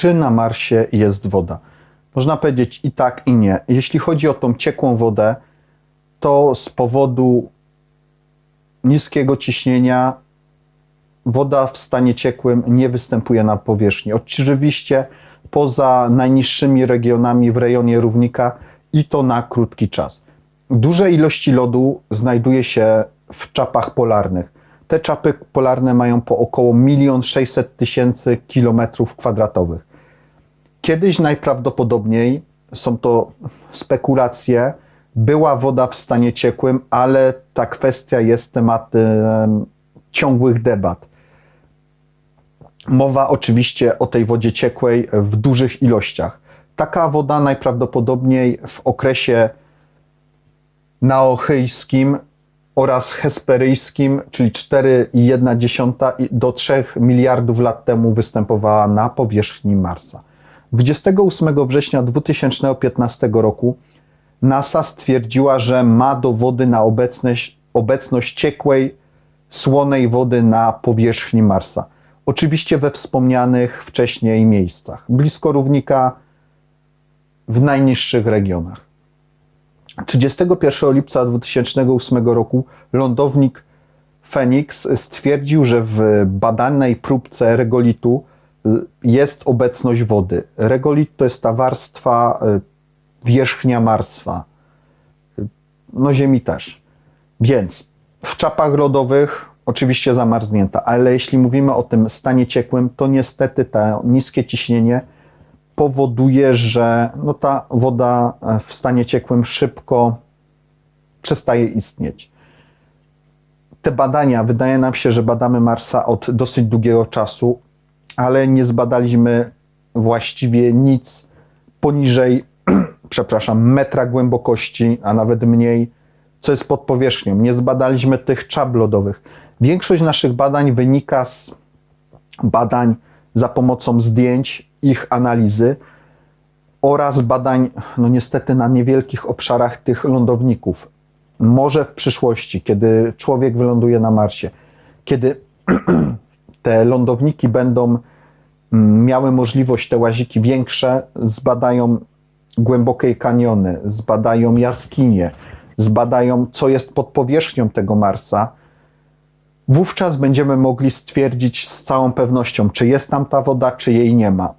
czy na Marsie jest woda? Można powiedzieć i tak, i nie. Jeśli chodzi o tą ciekłą wodę, to z powodu niskiego ciśnienia woda w stanie ciekłym nie występuje na powierzchni. Oczywiście poza najniższymi regionami w rejonie równika i to na krótki czas. Duże ilości lodu znajduje się w czapach polarnych. Te czapy polarne mają po około 1 600 tysięcy kilometrów kwadratowych. Kiedyś najprawdopodobniej, są to spekulacje, była woda w stanie ciekłym, ale ta kwestia jest tematem ciągłych debat. Mowa oczywiście o tej wodzie ciekłej w dużych ilościach. Taka woda najprawdopodobniej w okresie naochyjskim oraz hesperyjskim, czyli 4,1 do 3 miliardów lat temu występowała na powierzchni Marsa. 28 września 2015 roku NASA stwierdziła, że ma dowody na obecność, obecność ciekłej, słonej wody na powierzchni Marsa. Oczywiście we wspomnianych wcześniej miejscach, blisko w najniższych regionach. 31 lipca 2008 roku lądownik Phoenix stwierdził, że w badanej próbce regolitu jest obecność wody. Regolit to jest ta warstwa y, wierzchnia marstwa. Y, no Ziemi też. Więc w czapach lodowych oczywiście zamarznięta, ale jeśli mówimy o tym stanie ciekłym, to niestety to niskie ciśnienie powoduje, że no ta woda w stanie ciekłym szybko przestaje istnieć. Te badania, wydaje nam się, że badamy Marsa od dosyć długiego czasu, ale nie zbadaliśmy właściwie nic poniżej, przepraszam, metra głębokości, a nawet mniej, co jest pod powierzchnią. Nie zbadaliśmy tych czap lodowych. Większość naszych badań wynika z badań za pomocą zdjęć, ich analizy oraz badań, no niestety, na niewielkich obszarach tych lądowników. Może w przyszłości, kiedy człowiek wyląduje na Marsie, kiedy te lądowniki będą mm, miały możliwość, te łaziki większe, zbadają głębokie kaniony, zbadają jaskinie, zbadają, co jest pod powierzchnią tego Marsa, wówczas będziemy mogli stwierdzić z całą pewnością, czy jest tam ta woda, czy jej nie ma.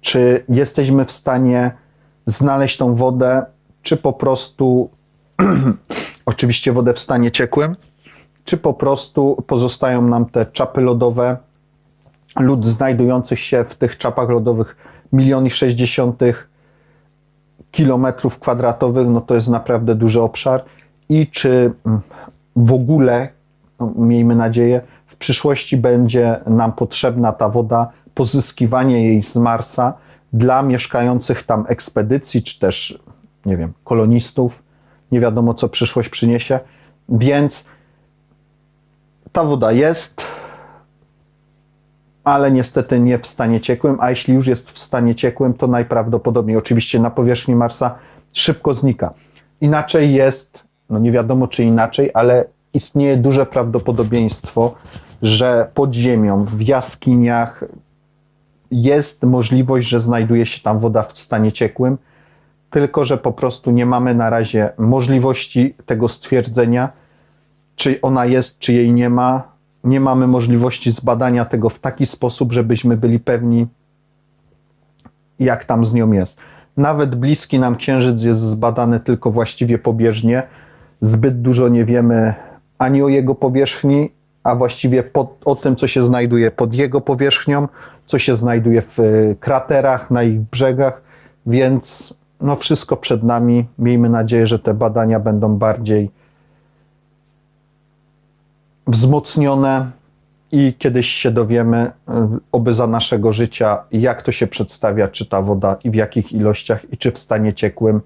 Czy jesteśmy w stanie znaleźć tą wodę, czy po prostu, oczywiście wodę w stanie ciekłym, czy po prostu pozostają nam te czapy lodowe, lód znajdujących się w tych czapach lodowych milion i sześćdziesiątych kilometrów kwadratowych, no to jest naprawdę duży obszar i czy mm, w ogóle no, miejmy nadzieję, w przyszłości będzie nam potrzebna ta woda, pozyskiwanie jej z Marsa dla mieszkających tam ekspedycji, czy też, nie wiem, kolonistów. Nie wiadomo, co przyszłość przyniesie. Więc ta woda jest, ale niestety nie w stanie ciekłym, a jeśli już jest w stanie ciekłym, to najprawdopodobniej oczywiście na powierzchni Marsa szybko znika. Inaczej jest, no nie wiadomo czy inaczej, ale istnieje duże prawdopodobieństwo, że pod ziemią, w jaskiniach jest możliwość, że znajduje się tam woda w stanie ciekłym, tylko że po prostu nie mamy na razie możliwości tego stwierdzenia, czy ona jest, czy jej nie ma. Nie mamy możliwości zbadania tego w taki sposób, żebyśmy byli pewni, jak tam z nią jest. Nawet bliski nam księżyc jest zbadany tylko właściwie pobieżnie. Zbyt dużo nie wiemy ani o jego powierzchni, a właściwie pod, o tym, co się znajduje pod jego powierzchnią, co się znajduje w y, kraterach, na ich brzegach, więc no wszystko przed nami. Miejmy nadzieję, że te badania będą bardziej wzmocnione i kiedyś się dowiemy, y, oby za naszego życia, jak to się przedstawia, czy ta woda i w jakich ilościach, i czy w stanie ciekłym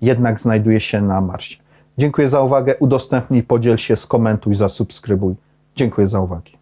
jednak znajduje się na Marsie. Dziękuję za uwagę. Udostępnij, podziel się, skomentuj, zasubskrybuj. Dziękuję za uwagę.